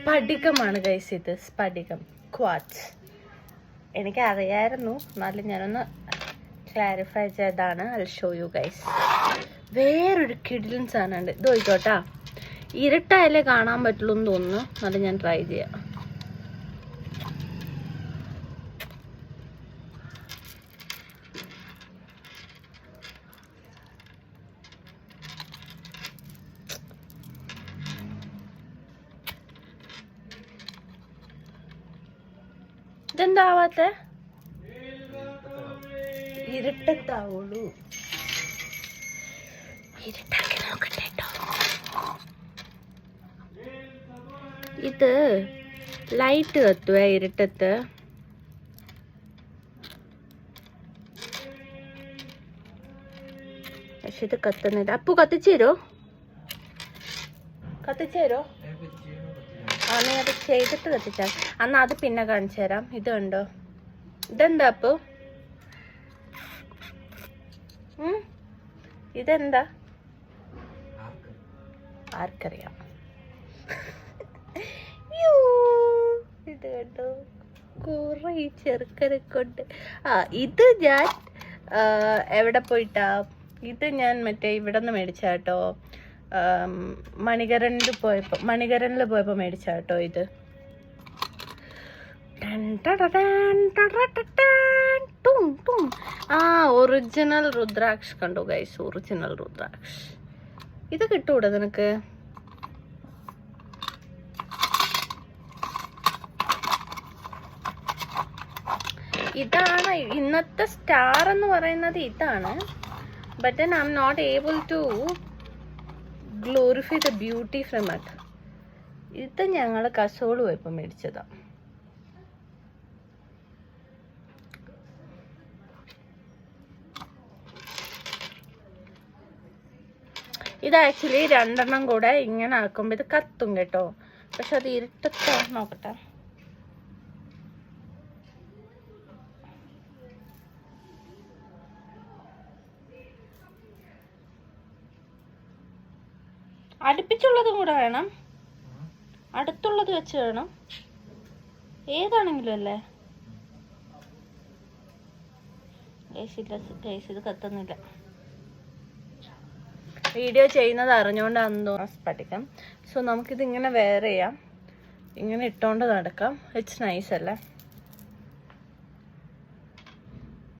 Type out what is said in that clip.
സ്ഫടികമാണ് guys ഇത്. സ്പടികം. ക്വാച്ച് എനിക്കറിയായിരുന്നു. എന്നാലും ഞാനൊന്ന് ക്ലാരിഫൈ ചെയ്താണ് ഐ ഷോ യു ഗൈസ് വേറൊരു കിഡിലും സാധനമുണ്ട്. ഇത് നോക്കിക്കോട്ടാ ഇരുട്ടായാലേ കാണാൻ പറ്റുള്ളൂ എന്ന് തോന്നുന്നു. അത് ഞാൻ ട്രൈ ചെയ്യാം. ഇതെന്താവാത്ത ഇരുട്ടത്താവുള്ളൂ. ഇരുട്ടാക്കി നോക്കട്ടെ ട്ടോ. ഇത് ലൈറ്റ് കത്തുവേ ഇരുട്ടത്ത്. പക്ഷെ ഇത് കത്തുന്നില്ല. അപ്പു കത്തിച്ചേരോ കത്തിച്ചേരോ ആ നീ അത് ചെയ്തിട്ട് കത്തിച്ചാൽ അന്ന് അത് പിന്നെ കാണിച്ചു തരാം. ഇത് കണ്ടോ? ഇതെന്താ അപ്പു? ഉം? ഇതെന്താ? ആർക്കറിയാം. ഇത് കേട്ടോ കുറെ ഈ ചെറുക്കനെ കൊണ്ട്. ആ ഇത് ഞാൻ എവിടെ പോയിട്ടാ? ഇത് ഞാൻ മറ്റേ ഇവിടെ നിന്ന് മേടിച്ച കേട്ടോ പോയപ്പോൾ മണികരണിൽ മണികരനിൽ പോയപ്പോ മേടിച്ച കേട്ടോ ഇത്. ആ ഒറിജിനൽ രുദ്രാക്ഷ് കണ്ടു ഗൈസ് ഒറിജിനൽ രുദ്രാക്ഷ്. ഇത് കിട്ടൂടെ നിനക്ക്? ഇതാണ് ഇന്നത്തെ സ്റ്റാർ എന്ന് പറയുന്നത് ഇതാണ്. But I am not able to glorify the beauty from it ഇത് ഞങ്ങൾ കസോൾ പോയപ്പോൾ മേടിച്ചതാ. ഇത് ആക്ച്വലി രണ്ടെണ്ണം കൂടെ ഇങ്ങനെ ആക്കുമ്പോൾ ഇത് കത്തും കേട്ടോ. പക്ഷെ അത് ഇരുട്ടത്തോ നോക്കട്ടെ. അടുപ്പിച്ചുള്ളതും കൂടെ വേണം. അടുത്തുള്ളത് വെച്ച് വേണം. ഏതാണെങ്കിലും അല്ലേ? ഇത് കത്തുന്നില്ല വീഡിയോ ചെയ്യുന്നത് അറിഞ്ഞുകൊണ്ടാണെന്ന് തോന്നുന്നു. പഠിക്കാം. സോ നമുക്കിത് ഇങ്ങനെ വെയർ ചെയ്യാം ഇങ്ങനെ ഇട്ടുകൊണ്ട് നടക്കാം. ഇറ്റ്സ് നൈസ് അല്ലേ?